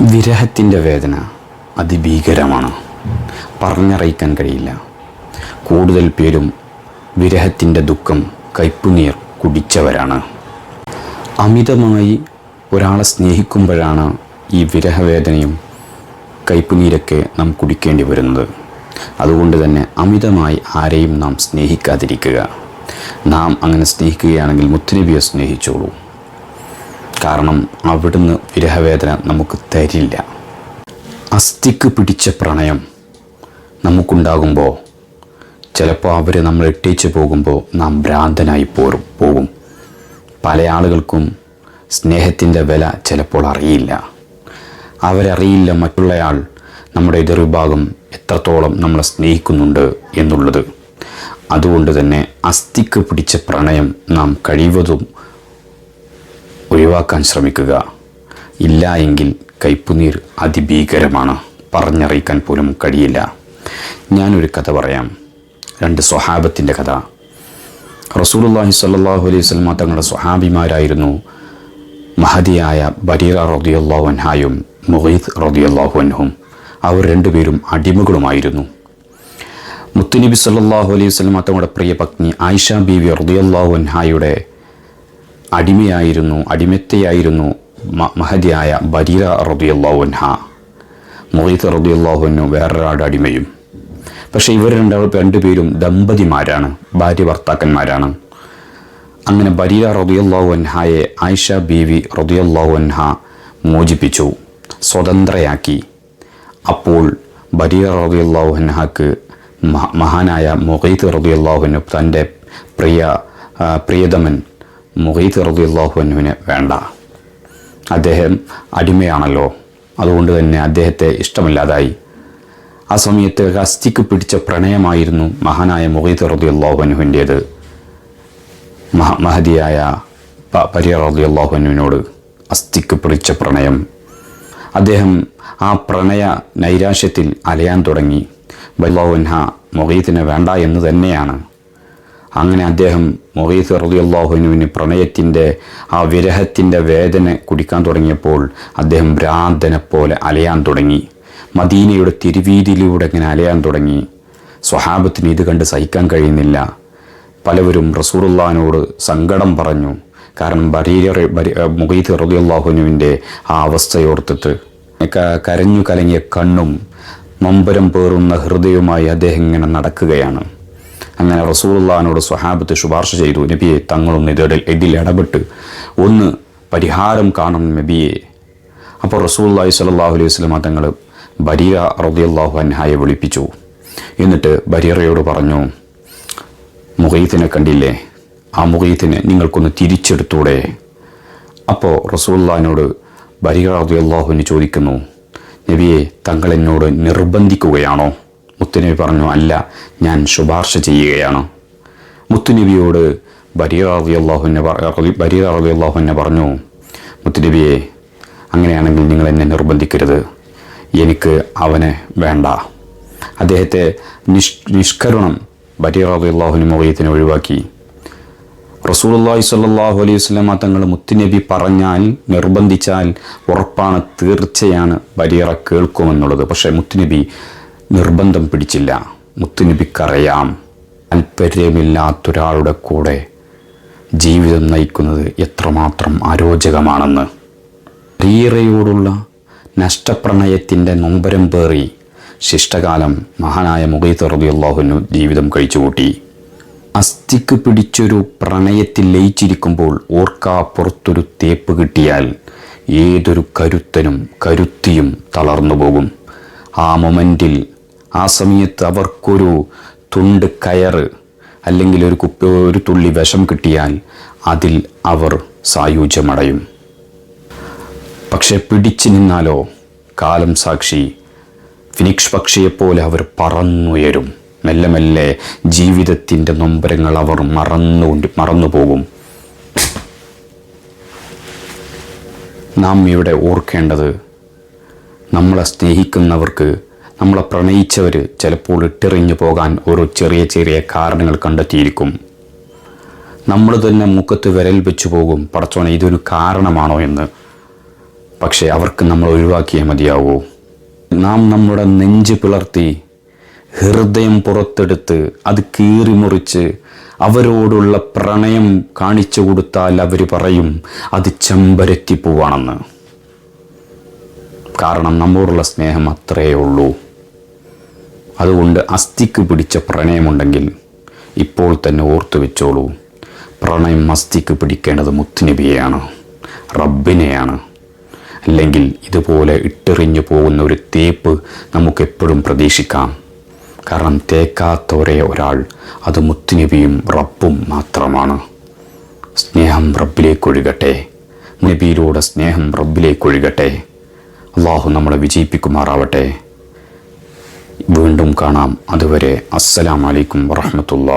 വിരഹത്തിന്റെ വേദന അതിഭീകരമാണ്. പറഞ്ഞറിയിക്കാൻ കഴിയില്ല. കൂടുതൽ പേരും വിരഹത്തിന്റെ ദുഃഖം കൈപ്പുനീർ കുടിച്ചവരാണ്. അമിതമായി ഒരാളെ സ്നേഹിക്കുമ്പോഴാണ് ഈ വിരഹവേദനയും കയ്പുനീരൊക്കെ നാം കുടിക്കേണ്ടി വരുന്നത്. അതുകൊണ്ട് തന്നെ അമിതമായി ആരെയും നാം സ്നേഹിക്കാതിരിക്കുക. നാം അങ്ങനെ സ്നേഹിക്കുകയാണെങ്കിൽ മുത്തുനബിയെ സ്നേഹിച്ചോളൂ. കാരണം അവിടുന്ന് വിരഹവേദന നമുക്ക് തരില്ല. അസ്ഥിക്ക് പിടിച്ച പ്രണയം നമുക്കുണ്ടാകുമ്പോൾ ചിലപ്പോൾ അവർ നമ്മൾ ഇട്ടേച്ച് പോകുമ്പോൾ നാം ഭ്രാന്തനായി പോരും പോകും. പല ആളുകൾക്കും സ്നേഹത്തിന്റെ വില ചിലപ്പോൾ അറിയില്ല. അവരറിയില്ല മറ്റുള്ളയാൾ നമ്മുടെ എതിർവിഭാഗം എത്രത്തോളം നമ്മളെ സ്നേഹിക്കുന്നുണ്ട് എന്നുള്ളത്. അതുകൊണ്ട് തന്നെ അസ്ഥിക്ക് പിടിച്ച പ്രണയം നാം കഴിവതും ഒഴിവാക്കാൻ ശ്രമിക്കുക. ഇല്ല എങ്കിൽ കയ്പുനീർ അതിഭീകരമാണ്. പറഞ്ഞറിയിക്കാൻ പോലും കഴിയില്ല. ഞാനൊരു കഥ പറയാം. രണ്ട് സ്വഹാബത്തിന്റെ കഥ. റസൂലുള്ളാഹി സ്വല്ലല്ലാഹു അലൈഹി സ്വലമ തങ്ങളുടെ സ്വഹാബിമാരായിരുന്നു മഹതിയായ ബരീറ റളിയല്ലാഹു അൻഹായും മുഹീദ് റളിയല്ലാഹു അൻഹും. അവർ രണ്ടുപേരും അടിമകളുമായിരുന്നു. മുത്തുനബി സല്ലാഹു അലൈഹി വസല്ലമ തങ്ങളുടെ പ്രിയ പത്നി ആയിഷ ബീവി റളിയല്ലാഹു അൻഹായുടെ അടിമയായിരുന്നു അടിമത്തെയായിരുന്നു മഹതിയായ ബരീറ റളിയല്ലാഹു മൊഹീത്ത് മുഗീത്ത് വേറൊരാട് അടിമയും. പക്ഷേ ഇവർ രണ്ടാൾ രണ്ടുപേരും ദമ്പതിമാരാണ് ഭാര്യ ഭർത്താക്കന്മാരാണ്. അങ്ങനെ ബരീറ റളിയല്ലാഹു അൻഹായെ ആയിഷ ബീവി റളിയല്ലാഹു അൻഹ മോചിപ്പിച്ചു സ്വതന്ത്രയാക്കി. അപ്പോൾ ബരീറ റളിയല്ലാഹു അൻഹക്ക് മഹാനായ മൊഹീത്ത് അൻഹു തന്റെ പ്രിയ പ്രിയതമൻ മുഗീത്ത് റളിയല്ലാഹു അൻഹുവിനെ വേണ്ട. അദ്ദേഹം അടിമയാണല്ലോ. അതുകൊണ്ട് തന്നെ അദ്ദേഹത്തെ ഇഷ്ടമില്ലാതായി. ആ സമയത്ത് അസ്ഥിക്ക് പിടിച്ച പ്രണയമായിരുന്നു മഹാനായ മുഗീത്ത് റളിയല്ലാഹു അൻഹുവിന്റേത്. മഹ മഹതിയായ പരിയർ പരിയ റളിയല്ലാഹു അൻഹുവിനോട് അസ്ഥിക്ക് പിടിച്ച പ്രണയം. അദ്ദേഹം ആ പ്രണയ നൈരാശ്യത്തിൽ അലയാൻ തുടങ്ങി. ബല്ലാഹുൻഹ മൊഹീത്തിനെ വേണ്ട എന്ന് തന്നെയാണ്. അങ്ങനെ അദ്ദേഹം മൊഹീസ് റളിയല്ലാഹുവിനുവിന് പ്രണയത്തിന്റെ ആ വിരഹത്തിന്റെ വേദന കുടിക്കാൻ തുടങ്ങിയപ്പോൾ അദ്ദേഹം ഭ്രാന്തനെ പോലെ അലയാൻ തുടങ്ങി. മദീനയുടെ തിരുവീതിയിലൂടെ ഇങ്ങനെ അലയാൻ തുടങ്ങി. സ്വഹാബത്തിന് ഇത് കണ്ട് സഹിക്കാൻ കഴിയുന്നില്ല. പലവരും റസൂറുല്ലാനോട് സങ്കടം പറഞ്ഞു. കാരണം ബരീര മുഖീത്ത് റളിയല്ലാഹുവിനുവിന്റെ ആ അവസ്ഥയോർത്തിട്ട് കരഞ്ഞു കലങ്ങിയ കണ്ണും നൊമ്പരം പേറുന്ന ഹൃദയവുമായി അദ്ദേഹം ഇങ്ങനെ നടക്കുകയാണ്. അങ്ങനെ റസൂലുള്ളാഹിനോട് സ്വഹാബത്ത് ശുപാർശ ചെയ്തു. നബിയെ തങ്ങളും ഇതിൽ ഇതിൽ ഇടപെട്ട് ഒന്ന് പരിഹാരം കാണണം നബിയെ. അപ്പോൾ റസൂലുള്ളാഹി സലാഹു അലൈഹി സ്വലമ തങ്ങൾ ബരീറ റളിയല്ലാഹു അൻഹായെ വിളിപ്പിച്ചു. എന്നിട്ട് ബരീറയോട് പറഞ്ഞു മുഖീത്തിനെ കണ്ടില്ലേ? ആ മുഖീത്തിനെ നിങ്ങൾക്കൊന്ന് തിരിച്ചെടുത്തൂടെ? അപ്പോൾ റസൂല്ലാനോട് ബരീറ റബിയല്ലാഹുവിന് ചോദിക്കുന്നു നബിയെ തങ്ങളെന്നോട് നിർബന്ധിക്കുകയാണോ? മുത്തുനബി പറഞ്ഞു അല്ല ഞാൻ ശുപാർശ ചെയ്യുകയാണ്. മുത്തുനബിയോട് ബരീറ അള്ളാഹുവിനെ ബരീറ അള്ളാഹുവിനെ പറഞ്ഞു മുത്തുനബിയെ അങ്ങനെയാണെങ്കിൽ നിങ്ങൾ എന്നെ നിർബന്ധിക്കരുത്. എനിക്ക് അവനെ വേണ്ട. അദ്ദേഹത്തെ നിഷ് നിഷ്കരുണം ബരീറ റളിയല്ലാഹുവിന് മുഖയത്തിനെ ഒഴിവാക്കി. റസൂലുള്ളാഹി സ്വല്ലല്ലാഹു അലൈഹി വസല്ലമ തങ്ങൾ മുത്തുനബി പറഞ്ഞാൽ നിർബന്ധിച്ചാൽ ഉറപ്പാണ് തീർച്ചയാണ് ബരീറ കേൾക്കുമെന്നുള്ളത്. പക്ഷേ മുത്തുനബി നിർബന്ധം പിടിച്ചില്ല. മുത്തുനബിക്കറിയാം. താല്പര്യമില്ലാത്തൊരാളുടെ കൂടെ ജീവിതം നയിക്കുന്നത് എത്രമാത്രം അരോചകമാണെന്ന്. റീറയോടുള്ള നഷ്ടപ്രണയത്തിന്റെ നൊമ്പരം പേറി ശിഷ്ടകാലം മഹാനായ മുഖീത്ത് റബിയുള്ളാഹുനു ജീവിതം കഴിച്ചുകൂട്ടി. അസ്ഥിക്ക് പിടിച്ചൊരു പ്രണയത്തിൽ ലയിച്ചിരിക്കുമ്പോൾ ഓർക്കാ പുറത്തൊരു തേപ്പ് കിട്ടിയാൽ ഏതൊരു കരുത്തനും കരുത്തിയും തളർന്നു പോകും ആ മൊമെന്റിൽ ആ സമയത്ത് അവർക്കൊരു തുണ്ട് കയറ് അല്ലെങ്കിൽ ഒരു കുപ്പ ഒരു തുള്ളി വിഷം കിട്ടിയാൽ അതിൽ അവർ സായുജ്യമടയും. പക്ഷെ പിടിച്ചു നിന്നാലോ? കാലം സാക്ഷി ഫിനിക്സ് പക്ഷിയെപ്പോലെ അവർ പറന്നുയരും. മെല്ലെ മെല്ലെ ജീവിതത്തിന്റെ നൊമ്പരങ്ങൾ അവർ മറന്നു മറന്നുപോകും നാം ഇവിടെ ഓർക്കേണ്ടത് നമ്മളെ സ്നേഹിക്കുന്നവർക്ക് നമ്മളെ പ്രണയിച്ചവർ ചിലപ്പോൾ ഇട്ടെറിഞ്ഞു പോകാൻ ഒരു ചെറിയ ചെറിയ കാരണങ്ങൾ കണ്ടെത്തിയിരിക്കും. നമ്മൾ തന്നെ മുഖത്ത് വിരൽ വെച്ചു പോകും. പടച്ചോനെ ഇതൊരു കാരണമാണോ എന്ന്. പക്ഷേ അവർക്ക് നമ്മൾ ഒഴിവാക്കിയേ മതിയാവൂ. നാം നമ്മുടെ നെഞ്ച് പിളർത്തി ഹൃദയം പുറത്തെടുത്ത് അത് കീറിമുറിച്ച് അവരോടുള്ള പ്രണയം കാണിച്ചു കൊടുത്താൽ അവർ പറയും അത് ചെമ്പരത്തിപ്പൂവാണെന്ന് കാരണം നമ്മോടുള്ള സ്നേഹം അത്രയേ ഉള്ളൂ. അതുകൊണ്ട് അസ്ഥിക്ക് പിടിച്ച പ്രണയമുണ്ടെങ്കിൽ ഇപ്പോൾ തന്നെ ഓർത്തു വെച്ചോളൂ. പ്രണയം അസ്ഥിക്ക് പിടിക്കേണ്ടത് മുത്തുനബിയെയാണ് റബ്ബിനെയാണ്. അല്ലെങ്കിൽ ഇതുപോലെ ഇട്ടെറിഞ്ഞു പോകുന്ന ഒരു തേപ്പ് നമുക്കെപ്പോഴും പ്രതീക്ഷിക്കാം. കാരണം തേക്കാത്ത ഒരേ ഒരാൾ അത് മുത്തുനബിയും റബ്ബും മാത്രമാണ്. സ്നേഹം റബ്ബിലേക്കൊഴുകട്ടെ നബിയിലൂടെ സ്നേഹം റബ്ബിലേക്കൊഴുകട്ടെ അള്ളാഹു നമ്മളെ വിജയിപ്പിക്കുമാറാവട്ടെ. വീണ്ടും കാണാം. അതുവരെ അസ്സലാമലൈക്കും വറഹമത്തുള്ള